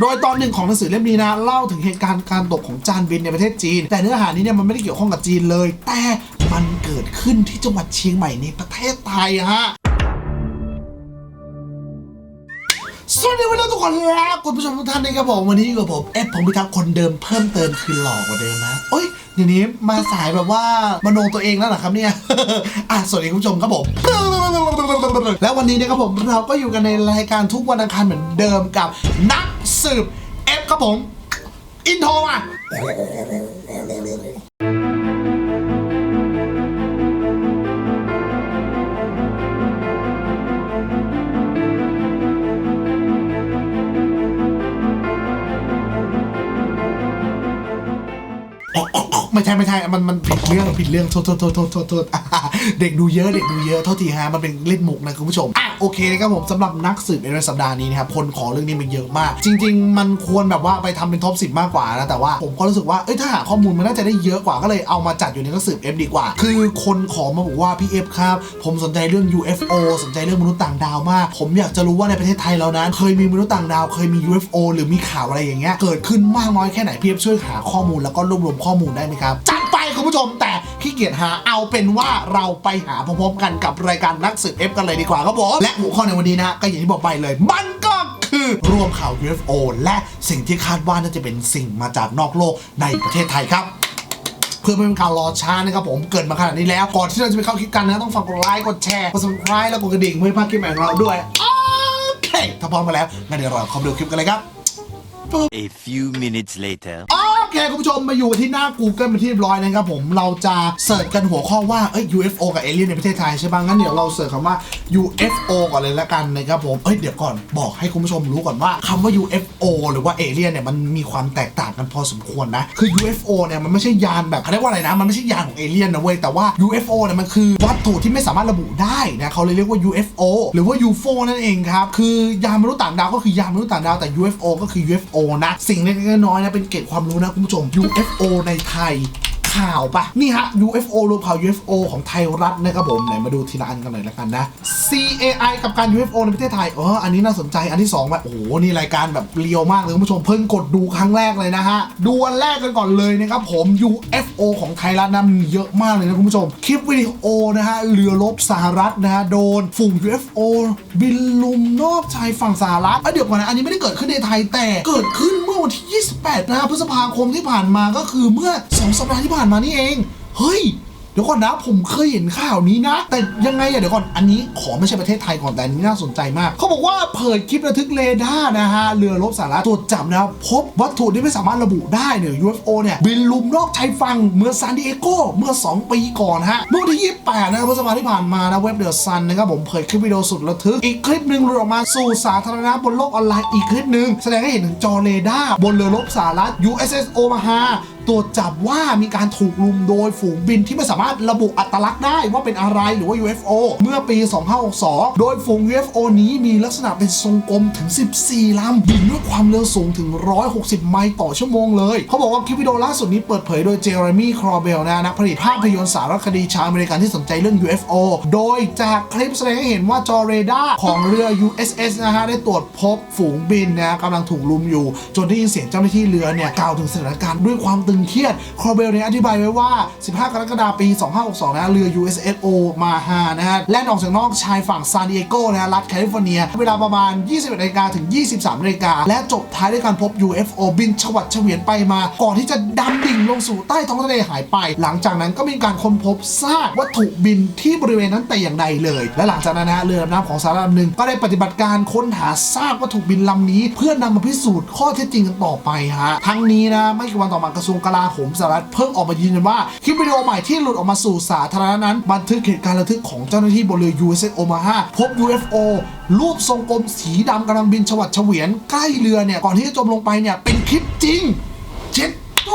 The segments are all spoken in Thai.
โดยตอนหนึ่งของหนังสือเล่มนี้นะเล่าถึงเหตุการณ์การตกของจานบินในประเทศจีน แต่เนื้อหานี้เนี่ยมันไม่ได้เกี่ยวข้องกับจีนเลย แต่มันเกิดขึ้นที่จังหวัดเชียงใหม่ในประเทศไทยฮะสวัสดีวันนี้ทุกคนและคุณผู้ชมทุกท่านนะครับผมวันนี้อยู่กับผมเอฟผมพิทักษ์คนเดิมเพิ่มเติมคือหล่อกว่าเดิมนะโอ้ย เดี๋ยวนี้มาสายแบบว่ามโนตัวเองแล้วเหรอครับเนี่ย อะสวัสดีคุณผู้ชมครับผม แล้ววันนี้เนี่ยครับผมเราก็อยู่กันในรายการทุกวันอังคารเหมือนเดิมกับนักสืบเอฟครับผม อินโทรมา ไม่ใช่ไม่ใช่ มันมันผิดเรื่องผิดเรื่องโทษโทษโทษโทษโทษเด็กดูเยอะเด็กดูเยอะโทษทีฮะมันเป็นเล่นมุกนะคุณผู้ชมอะโอเคนะครับผมสำหรับนักสืบในสัปดาห์นี้นะครับคนขอเรื่องนี้มันเยอะมาก จริง ๆ มันควรแบบว่าไปทำเป็นท็อปสิมากกว่านะแต่ว่าผมก็รู้สึกว่าเอ้ยถ้าหาข้อมูลมันน่าจะได้เยอะกว่าก็เลยเอามาจัดอยู่ในนักสืบ F ดีกว่า คือคนขอมาบอกว่าพี่ F ครับ ผมสนใจเรื่อง UFO สนใจเรื่องมนุษย์ต่างดาวมาก ผมอยากจะรู้ว่าในประเทศไทยเรานั้น เคยมีมนุษย์ต่างดาวเคยมี UFO หรือมีข่าวอะไรอย่างเงี้ยเกิดขึ้นมากน้อยแค่ไหนพี่ F ช่วยหาข้อมูลแล้วก็รวบรวมข้อมูลได้ไหมครับจัดไปคุณผู้ชมแต่ขี้เกียจหาเอาเป็นว่าเราไปหาพร้อมๆกันกับรายการนักสืบ F กันเลยดีกว่าครับผมและหัวข้อในวันนี้นะก็อย่างที่บอกไปเลยมันก็คือรวมข่าว UFO และสิ่งที่คาดว่าน่าจะเป็นสิ่งมาจากนอกโลกในประเทศไทยครับเพื่อไม่เป็นการรอช้านะครับผมเกิดมาขนาดนี้แล้ว ก่อนที่เราจะไปเข้าคลิปกันนะต้องฝากกดไลค์กดแชร์กด subscribe แล้วกดกระดิ่งเพื่อไม่พลาดคลิปใหม่ของเราด้วยโอเคถ้าพร้อมมาแล้วงั้นเดี๋ยวเราเข้าไปดูคลิปกันเลยครับ A few minutes later. เคคุณผู้ชมมาอยู่ที่หน้า Google เป็นที่เรียบร้อยนะครับผมเราจะเสิร์ชกันหัวข้อว่าเอ้ย UFO กับเอเลี่ยนในประเทศไทยใช่ปะงั้นเดี๋ยวเราเสิร์ชคำว่า UFO ก่อนเลยละกันนะครับผมเอ้ยเดี๋ยวก่อนบอกให้คุณผู้ชมรู้ก่อนว่าคำว่า UFO หรือว่าเอเลี่ยนเนี่ยมันมีความแตกต่างกันพอสมควรนะคือ UFO เนี่ยมันไม่ใช่ยานแบบเขาเรียกว่าอะไรนะมันไม่ใช่ยานของเอเลี่ยนนะเว้ยแต่ว่า UFO เนี่ยมันคือวัตถุที่ไม่สามารถระบุได้นะเขาเลยเรียกว่า UFO หรือว่า UFO นั่นเองครับคือยานมนุษย์ต่างดาวก็คือยานมนุษย์ต่างดาวแต่ UFO ก็คือ UFO นะสิ่งเล็กๆน้อยๆนะเป็นเกร็ดความรู้นะคุณผู้ชม UFO ในไทย ข่าวปะนี่ฮะ UFO รวมข่าว UFO ของไทยรัฐนะครับผมไหนมาดูทีละอันกันหน่อยละกันนะ CAI กับการ UFO ในประเทศไทยเอออันนี้น่าสนใจอันที่2แบบโอ้โหนี่รายการแบบเรียวมากเลยคุณผู้ชมเพิ่งกดดูครั้งแรกเลยนะฮะดูอันแรกกันก่อนเลยนะครับผม UFO ของไทยรัฐนะมีเยอะมากเลยนะคุณผู้ชม คลิปวิดีโอนะฮะเรือรบสหรัฐนะฮะโดนฝูง UFO บินลุมนอกชายฝั่งสหรัฐอะเดี๋ยวก่อนนะอันนี้ไม่ได้เกิดขึ้นในไทยแต่เกิดขึ้นเมื่อวันที่ 28นะพฤษภาคมที่ผ่านมาก็คือเมื่อ2สัปดาห์ที่ผ่านมานี่เอง เฮ้ยเดี๋ยวก่อนนะผมเคยเห็นข่าวนี้นะ แต่ยังไงอะเดี๋ยวก่อนอันนี้ขอไม่ใช่ประเทศไทยก่อนแต่อันนี้น่าสนใจมาก เขาบอกว่าเผยคลิประทึกเรดาร์นะฮะเรือรบสหรัฐตรวจจับนะครับพบวัตถุที่ไม่สามารถระบุได้เนี่ย UFO เนี่ย บินลุมนอกชายฝั่งเมืองซานดิเอโกเมื่อ 2 ปีก่อนฮะเมื่อวันที่ 28 นะพฤษภาที่ผ่านมานะเว็บเดอะซันนะครับผมเผยคลิปวิดีโอสุดระทึกอีกคลิปหนึ่งหลุดออกมาสู่สาธารณะบนโลกออนไลน์อีกคลิปหนึ่งแสดงให้เห็นถึงจอเรดาร์บนเรือรบสหรัฐ USS Omaha ตรวจจับว่ามีการถูกลุมโดยฝูงบินที่ไม่สามารถระบุอัตลักษณ์ได้ว่าเป็นอะไรหรือว่า UFO เมื่อปี 2562 โดยฝูง UFO นี้มีลักษณะเป็นทรงกลมถึง 14 ลำ บินด้วยความเร็วสูงถึง 160 ไมล์ต่อชั่วโมงเลย เขาบอกว่าคลิปวิดีโอล่าสุดนี้เปิดเผยโดยเจอร์มี่ครอเบลนะนักผลิตภาพยนตร์สารคดีชาวอเมริกันที่สนใจเรื่อง UFO โดยจากคลิปแสดงให้เห็นว่าจอเรดาร์ของเรือ USS นะฮะได้ตรวจพบฝูงบินนะกำลังถูกลุมอยู่ จนได้ยินเสียงเจ้าหน้าที่เรือเนี่ยกล่าวถึงสถานการณ์ด้วยความตึงเครียดครอเบลเนี่ยอธิบายไว้ว่า 15 กรกฎาคมปี 2562 นะเรือ USS O มาฮานะฮะแล่นออกจากนอกชายฝั่งซานดิเอโกนะฮะรัฐแคลิฟอร์เนีย เวลาประมาณ 21นาฬิกาถึง 23นาฬิกาและจบท้ายด้วยการพบ UFO บินฉวัดเฉวียนไปมา ก่อนที่จะดำดิ่งลงสู่ใต้ท้องทะเลหายไป หลังจากนั้นก็มีการค้นพบซากวัตถุบินที่บริเวณนั้นแต่อย่างใดเลย และหลังจากนั้นนะฮะเรือดำน้ำของสหรัฐลำหนึ่งก็ได้ปฏิบัติการค้นหาซากวัตถุบินลำนี้ เพื่อนำมาพิสูจน์ข้อเท็จจริงกันต่อไปฮะทั้งนี้นะไม่กี่วันต่อมากระทรวงกลาโหมสหรัฐเพิ่งออกมายืนยันว่า คลิปวิดีโอใหม่ที่หลุดออกมาสู่สาธารณะนั้น บันทึกเหตุการณ์ระทึกของเจ้าหน้าที่บนเรือ USS Omaha พบ UFO รูปทรงกลมสีดำกำลังบินฉวัดเฉวียนใกล้เรือเนี่ยก่อนที่จะจมลงไปเนี่ยเป็นคลิปจริงเจ็ดโต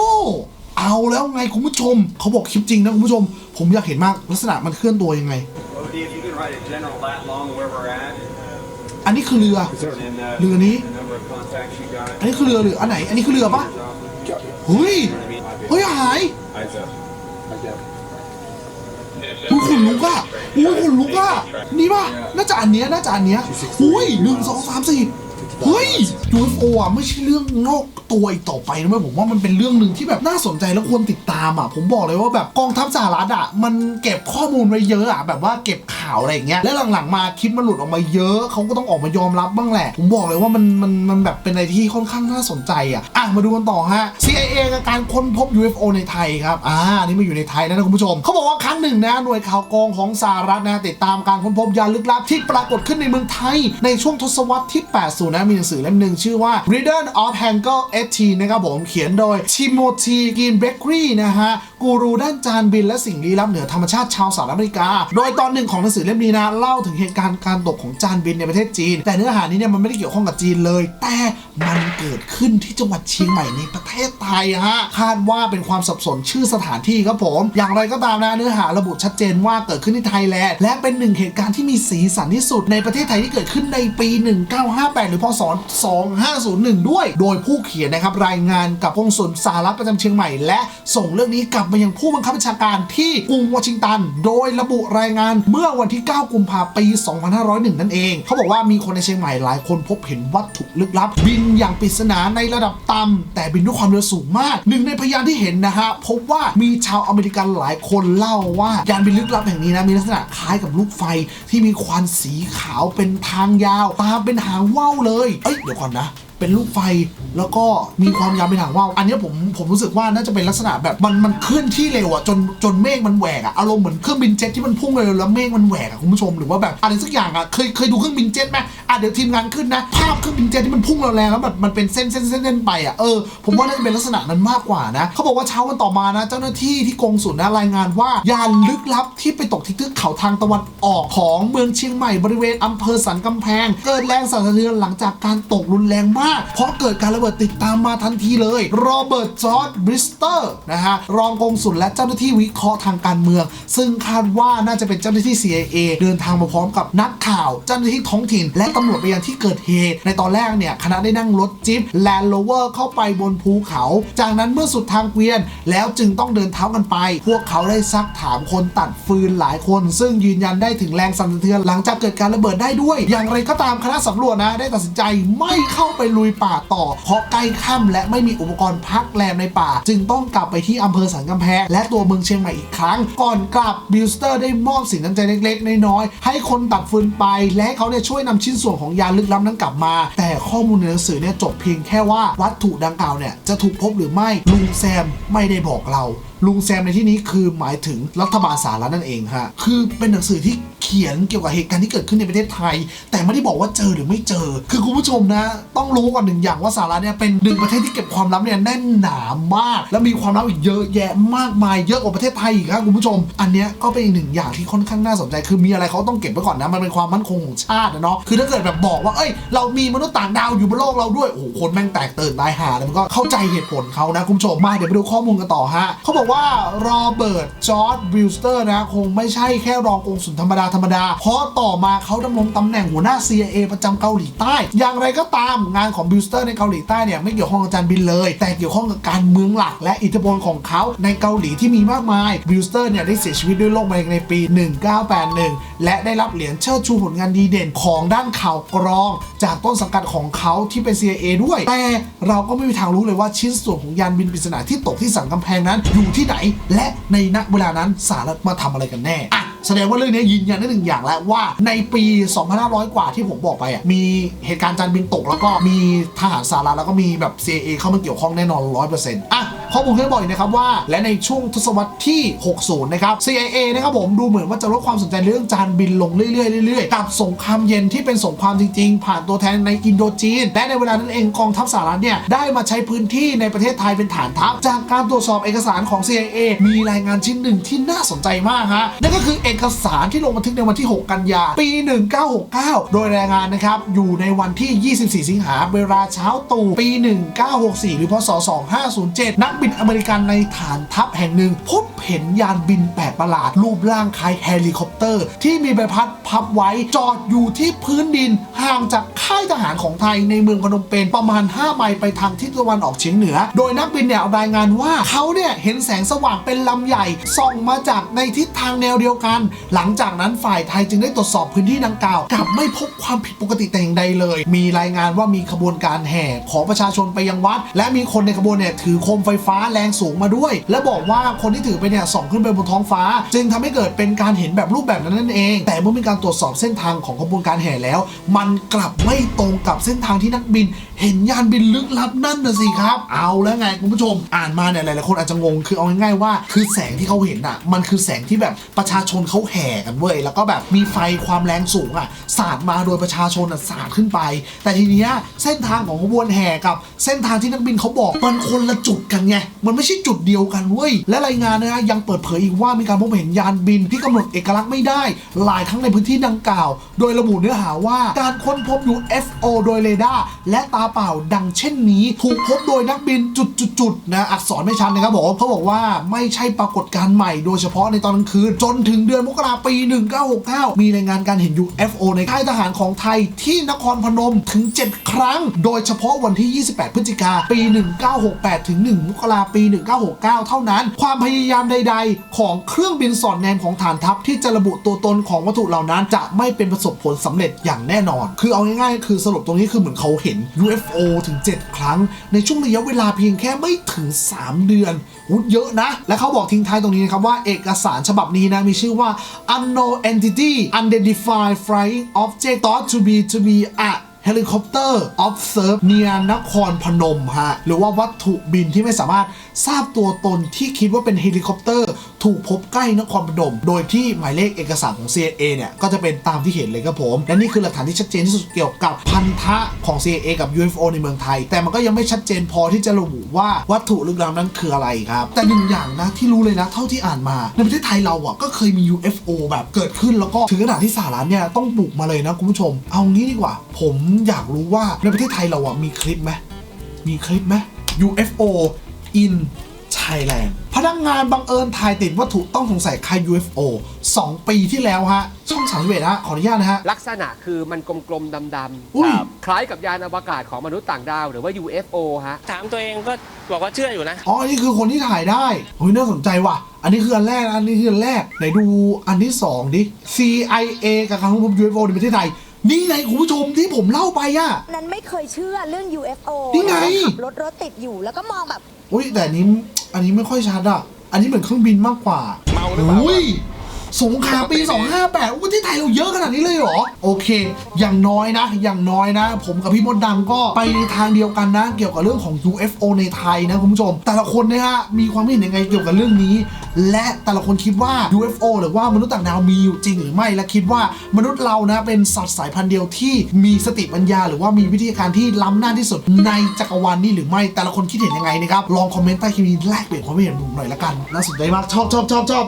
เอาแล้วไงคุณผู้ชม เขาบอกคลิปจริงนะคุณผู้ชม ผมอยากเห็นมากลักษณะมันเคลื่อนตัวยังไง อันนี้คือเรือ เรือนี้ อันนี้คือเรือหรืออันไหน อันนี้คือเรือปะ เฮ้ยเฮ้ยหาย Eyes up. อุ้ยขนลุกอะอุ้ยขนลุกอะนี่ป่ะน่าจะอันเนี้ยน่าจะอันเนี้ยอุ้ยหนึ่งสองสามสี่ เฮ้ย UFO อะไม่ใช่เรื่องนอกตัวอีกต่อไปนะผมว่ามันเป็นเรื่องหนึ่งที่แบบน่าสนใจและควรติดตามอะผมบอกเลยว่าแบบกองทัพสหรัฐอะมันเก็บข้อมูลไว้เยอะอะแบบว่าเก็บข่าวอะไรอย่างเงี้ยและหลังๆมาคลิปมันหลุดออกมาเยอะเขาก็ต้องออกมายอมรับบ้างแหละ ผมบอกเลยว่ามันมันมันแบบเป็นอะไรที่ค่อนข้างน่าสนใจอะอะมาดูกันต่อฮะ CIA กับการค้นพบ UFO ในไทยครับอ่านี่มาอยู่ในไทยแล้วนะคุณผู้ชมเขาบอกว่าครั้งหนึ่งนะหน่วยข่าวกรองของสหรัฐนะติดตามการค้นพบยานลึกลับที่ปรากฏขึ้นในเมืองไทยในช่วงทศวรรษที่ 80นะมีหนังสือเล่มหนึ่งชื่อว่า Riddle of Hangle 18นะครับผมเขียนโดย Timothy Green Beckery นะฮะ กูรูด้านจานบินและสิ่งลี้ลับเหนือธรรมชาติชาวสหรัฐอเมริกา โดยตอนหนึ่งของหนังสือเล่มนี้นะเล่าถึงเหตุการณ์การตกของจานบินในประเทศจีน แต่เนื้อหานี้เนี่ยมันไม่ได้เกี่ยวข้องกับจีนเลย แต่มันเกิดขึ้นที่จังหวัดเชียงใหม่ในประเทศไทยฮะคาดว่าเป็นความสับสนชื่อสถานที่ครับผม อย่างไรก็ตามนะเนื้อหาระบุชัดเจนว่าเกิดขึ้นที่ไทยแลนด์และเป็นหนึ่งเหตุการณ์ที่มีสีสันที่สุดในประเทศไทยที่เกิดขึ้นในปี 1958 หรือพศ 2501 ด้วย โดยผู้เขียนนะครับรายงานกับกงสุลสหรัฐประจำเชียงใหม่ และส่งเรื่องนี้กับมายังผู้บังคับบัญชาการที่กรุงวอชิงตัน โดยระบุรายงานเมื่อวันที่ 9 กุมภาพันธ์ปี 2501 นั่นเอง เขาบอกว่ามีคนในเชียงใหม่หลายคนพบเห็นวัตถุลึกลับ บินอย่างปริศนาในระดับต่ำแต่บินด้วยความเร็วสูงมาก หนึ่งในพยานที่เห็นนะฮะพบว่ามีชาวอเมริกันหลายคนเล่าว่ายานบินลึกลับแห่งนี้นะมีลักษณะคล้ายกับลูกไฟที่มีควันสีขาวเป็นทางยาว ตามเป็นหางว่าวเลย เอ้ยเดี๋ยวก่อนนะ เป็นลูกไฟ แล้วก็มีความยาวเป็นหางว่าวอันนี้ผมผมรู้สึกว่าน่าจะเป็นลักษณะแบบมันมันเคลื่อนที่เร็วอะจนจนเมฆมันแหวกอะอารมณ์เหมือนเครื่องบินเจ็ตที่มันพุ่งเร็วแล้วเมฆมันแหวกอะคุณผู้ชมหรือว่าแบบอะไรสักอย่างอะเคยเคยดูเครื่องบินเจ็ตไหมอะเดี๋ยวทีมงานขึ้นนะภาพเครื่องบินเจ็ตที่มันพุ่งแรงๆแล้วแบบมันเป็นเส้นเส้นเส้นเส้นไปอะเออผมว่าน่าจะเป็นลักษณะนั้นมากกว่านะเขาบอกว่าเช้าวันต่อมานะ เจ้าหน้าที่ที่กงสุลนะรายงานว่ายานลึกลับที่ไปตกที่เทือกเขาทางตะวันออกของเมืองเชียงใหม่บริเวณอำเภอสันกำแพง เกิดแรงสั่นสะเทือนหลังจากการตกรุนแรงมากเพราะเกิดการระเบิดติดตามมาทันทีเลยโรเบิร์ตจอร์ดบริสเตอร์นะฮะรองกงสุลและเจ้าหน้าที่วิเคราะห์ทางการเมือง ซึ่งคาดว่าน่าจะเป็นเจ้าหน้าที่ CIA เดินทางมาพร้อมกับนักข่าว เจ้าหน้าที่ท้องถิ่น และตำรวจไปยังที่เกิดเหตุ ในตอนแรกเนี่ยคณะได้นั่งรถจิ๊ปแลนด์โรเวอร์เข้าไปบนภูเขา จากนั้นเมื่อสุดทางเกวียน แล้วจึงต้องเดินเท้ากันไป พวกเขาได้ซักถามคนตัดฟืนหลายคน ซึ่งยืนยันได้ถึงแรงสั่นสะเทือนหลังจากเกิดการระเบิดได้ด้วย อย่างไรก็ตามคณะสำรวจนะได้ตัดสินใจไม่เข้าไปลุุยป่าต่อ เพราะใกล้ค่ำและไม่มีอุปกรณ์พักแรมในป่า จึงต้องกลับไปที่อำเภอสันกำแพง และตัวเมืองเชียงใหม่อีกครั้ง ก่อนกลับบิลสเตอร์ได้มอบสิ่งน้ำใจเล็กๆ น้อยๆ ให้คนตัดฟืนไป และเขาเนี่ยช่วยนำชิ้นส่วนของยานลึกลับนั้นกลับมา แต่ข้อมูลในหนังสือเนี่ยจบเพียงแค่ว่าวัตถุดังกล่าวเนี่ยจะถูกพบหรือไม่ลุงแซมไม่ได้บอกเรา ลุงแซมในที่นี้คือหมายถึงรัฐบาลสหรัฐนั่นเองฮะคือเป็นหนังสือที่เขียนเกี่ยวกับเหตุการณ์ที่เกิดขึ้นในประเทศไทย แต่ไม่ได้บอกว่าเจอหรือไม่เจอ คือคุณผู้ชมนะ ต้องรู้ก่อนหนึ่งอย่างว่าสหรัฐเนี่ยเป็นหนึ่งประเทศที่เก็บความลับเนี่ยแน่นหนามาก และมีความลับอีกเยอะแยะมากมายเยอะกว่าประเทศไทยอีกครับคุณผู้ชม อันเนี้ยก็เป็นอีกหนึ่งอย่างที่ค่อนข้างน่าสนใจ คือมีอะไรเขาต้องเก็บไว้ก่อนนะมันเป็นความมั่นคงของชาตินะเนาะคือถ้าเกิดแบบบอกว่าเอ้ย เรามีมนุษย์ต่างดาวอยู่บนโลกเราด้วยโอ้โหคนแม่งแตกตื่นตายหาเลยมันก็เข้าใจเหตุผลเขานะคุณผู้ชมมาเดี๋ยวไปดูข้อมูลกันต่อฮะเขาบอกว่าโรเบิร์ตจอร์ดวิลสเตอร์นะคงไม่ใช่แค่รองกงสุลธรรมดาธรรมดา เพราะต่อมาเขาดำรงตำแหน่งหัวหน้า CIA ประจำเกาหลีใต้ อย่างไรก็ตามงานของบิลสเตอร์ในเกาหลีใต้เนี่ยไม่เกี่ยวข้องกับจานบินเลย แต่เกี่ยวข้องกับการเมืองหลัก และอิทธิพลของเขาในเกาหลีที่มีมากมายบิลสเตอร์เนี่ยได้เสียชีวิตด้วยโรคมะเร็งในปี 1981 และได้รับเหรียญเชิดชูผลงานดีเด่นของด้านข่าวกรอง จากต้นสังกัดของเขาที่เป็น CIA ด้วย แต่เราก็ไม่มีทางรู้เลยว่าชิ้นส่วนของยานบินปริศนาที่ตกที่สันกำแพงนั้นอยู่ที่ไหน และในณเวลานั้นสหรัฐมาทำอะไรกันแน่อะแสดงว่าเรื่องนี้ยืนยันได้หนึ่งอย่างแล้วว่าในปี 2500 กว่าที่ผมบอกไปอะมีเหตุการณ์จานบินตกแล้วก็มีทหารสหรัฐแล้วก็มีแบบ CIA เข้ามาเกี่ยวข้องแน่นอน 100%อะ ข้อมูลเพิ่มบอกอีกนะครับว่า และในช่วงทศวรรษที่ 60 นะครับ CIA นะครับผมดูเหมือนว่าจะลดความสนใจเรื่องจานบินลงเรื่อยๆเรื่อยๆกับสงครามเย็นที่เป็นสงครามจริงๆ ผ่านตัวแทนในอินโดจีน และในเวลานั้นเองกองทัพสหรัฐเนี่ยได้มาใช้พื้นที่ในประเทศไทยเป็นฐานทัพ จากการตรวจสอบเอกสารของ CIA มีรายงานชิ้นหนึ่งที่น่าสนใจมากฮะนั่นก็คือเอกสารที่ลงบันทึกในวันที่ 6 กันยา ปี 1969 โดยรายงานนะครับอยู่ในวันที่ 24 สิงหาเวลาเช้าตู่ปี 1964 หรือพศ 2507นักบินอเมริกันในฐานทัพแห่งหนึ่ง พบเห็นยานบินแปลกประหลาด รูปร่างคล้ายเฮลิคอปเตอร์ ที่มีใบพัดพับไว้จอดอยู่ที่พื้นดินห่างจากค่ายทหารของไทยในเมืองพนมเปญประมาณ 5 ไมล์ไปทางทิศตะวันออกเฉียงเหนือ โดยนักบินเนี่ยรายงานว่าเขาเนี่ยเห็นแสงสว่างเป็นลำใหญ่ส่องมาจากในทิศทางแนวเดียวกัน หลังจากนั้นฝ่ายไทยจึงได้ตรวจสอบพื้นที่ดังกล่าวกลับไม่พบความผิดปกติแต่อย่างใดเลย มีรายงานว่ามีขบวนการแห่ของประชาชนไปยังวัด และมีคนในขบวนเนี่ยถือโคมไฟฟ้าแรงสูงมาด้วย และบอกว่าคนที่ถือไปเนี่ยส่องขึ้นไปบนท้องฟ้า จึงทำให้เกิดเป็นการเห็นแบบรูปแบบนั้นนั่นเอง แต่เมื่อมีการตรวจสอบเส้นทางของขบวนการแห่แล้ว มันกลับไม่ตรงกับเส้นทางที่นักบิน เห็นยานบินลึกลับนั่นน่ะสิครับ เอาแล้วไงคุณผู้ชม อ่านมาเนี่ยหลายๆคนอาจจะงงคือเอาง่ายๆว่า คือแสงที่เขาเห็นอะ มันคือแสงที่แบบประชาชนเขาแห่กันเว้ยแล้วก็แบบมีไฟความแรงสูงอะสาดมาโดยประชาชนอะสาดขึ้นไป แต่ทีเนี้ยเส้นทางของขบวนแห่กับ เส้นทางที่นักบินเขาบอกมันคนละจุดกันไงมันไม่ใช่จุดเดียวกันเว้ยและรายงานนะฮะยังเปิดเผยอีกว่ามีการพบเห็นยานบินที่กำหนดเอกลักษณ์ไม่ได้หลายครั้งในพื้นที่ดังกล่าว โดยระบุเนื้อหาว่าการค้นพบ UFO โดยเรดาร์และตาเปล่าดังเช่นนี้ ถูกพบโดยนักบินจุดๆนะอักษรไม่ชัดนะครับผมเขาบอกว่าไม่ใช่ปรากฏการณ์ใหม่โดยเฉพาะในตอนกลางคืน จนถึงเดือนมกราปี 1969 มีรายงานการเห็น UFO ในค่ายทหารของไทยที่นครพนมถึง 7 ครั้ง โดยเฉพาะวันที่ 28 พฤศจิกาปี 1968 ถึง 1 มกราปี 1969 เท่านั้น ความพยายามใด ๆ ของเครื่องบินสอดแนมของฐานทัพที่จะระบุตัวตนของวัตถุเหล่านั้น จะไม่เป็นประสบผลสำเร็จอย่างแน่นอน คือเอาง่ายๆคือสรุปตรงนี้คือเหมือนเขาเห็น UFO ถึง 7 ครั้ง ในช่วงระยะเวลาเพียงแค่ไม่ถึง 3 เดือนอุ๊ยเยอะนะ และเขาบอกทิ้งท้ายตรงนี้นะครับว่าเอกสารฉบับนี้นะ มีชื่อว่า unknown entity unidentified flying object thought to be to be a ฮลิคอปเตอร์ observe near นครพนมฮะหรือว่าวัตถุบินที่ไม่สามารถทราบตัวตนที่คิดว่าเป็นเฮลิคอปเตอร์ ถูกพบใกล้นครพนม โดยที่หมายเลขเอกสารของ CIA เนี่ยก็จะเป็นตามที่เห็นเลยครับผม และนี่คือหลักฐานที่ชัดเจนที่สุดเกี่ยวกับพันธะของ CIA กับ UFO ในเมืองไทย แต่มันก็ยังไม่ชัดเจนพอที่จะระบุว่าวัตถุลึกลับนั้นคืออะไรครับ แต่หนึ่งอย่างนะที่รู้เลยนะ เท่าที่อ่านมา ในประเทศไทยเราอะก็เคยมี UFO แบบเกิดขึ้นแล้วก็ถึงขนาดที่สหรัฐเนี่ยต้องบุกมาเลยนะคุณผู้ชม เอางี้ดีกว่า ผมอยากรู้ว่าในประเทศไทยเราอะมีคลิปไหมมีคลิปไหม UFO in Thailand พนักงานบังเอิญถ่ายติดวัตถุต้องสงสัยคล้าย UFO 2 ปีที่แล้วฮะ ช่อง31ฮะ ขออนุญาตนะฮะ ลักษณะคือมันกลมๆดำอุ้ย ๆ คล้ายกับยานอวกาศของมนุษย์ต่างดาว หรือว่า UFO ฮะ ถามตัวเองก็บอกว่าเชื่ออยู่นะ อ๋อ อันนี้คือคนที่ถ่ายได้เฮ้ยน่าสนใจว่ะ อันนี้คืออันแรกนะอันนี้คืออันแรก ไหนดูอันที่ 2 ดิ CIA กับการค้นพบ UFO ในประเทศไทย นี่ไงคุณผู้ชมที่ผมเล่าไปอะนั้นไม่เคยเชื่อเรื่อง UFO นี่ไง ขับรถรถติดอยู่แล้วก็มองแบบ อุ้ยแต่อันนี้อันนี้ไม่ค่อยชัดอะอันนี้เหมือนเครื่องบินมากกว่าเมาหรือเปล่า อุ้ย สงครามปี 258อุ้ยที่ไทยเราเยอะขนาดนี้เลยเหรอ โอเค อย่างน้อยนะ อย่างน้อยนะ ผมกับพี่มดดำก็ไปในทางเดียวกันนะ เกี่ยวกับเรื่องของ UFO ในไทยนะคุณผู้ชม แต่ละคนนะฮะมีความคิดเห็นยังไงเกี่ยวกับเรื่องนี้ และแต่ละคนคิดว่า UFO หรือว่ามนุษย์ต่างดาวมีอยู่จริงหรือไม่ และคิดว่ามนุษย์เรานะเป็นสัตว์สายพันธุ์เดียวที่มีสติปัญญา หรือว่ามีวิธีการที่ล้ำหน้าที่สุดในจักรวาลนี้หรือไม่ แต่ละคนคิดเห็นยังไงนะครับ ลองคอมเมนต์ใต้คลิปนี้แลกเปลี่ยนความคิดเห็นผมหน่อยละกัน น่าสนใจมากชอบชอบชอบชอบ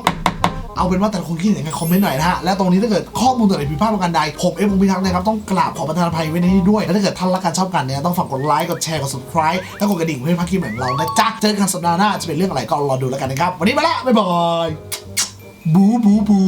เอาเป็นว่าแต่ละคนคิดเห็นยังไงคอมเมนต์หน่อยนะฮะ และตรงนี้ถ้าเกิดข้อมูลตัวไหนผิดพลาดประการใด ผมเอฟผมพิทักษ์นะครับต้องกราบขอประทานอภัยไว้ในนี้ด้วย และถ้าเกิดท่านรักการชอบกันเนี่ยต้องฝากกดไลค์ กดแชร์ กด subscribe และกดกระดิ่งเพื่อให้พลาดคลิปของเรานะจ๊ะ เจอกันสัปดาห์หน้าจะเป็นเรื่องอะไรก็รอดูแล้วกันนะครับ วันนี้ไปละบ๊ายบาย บูบูบู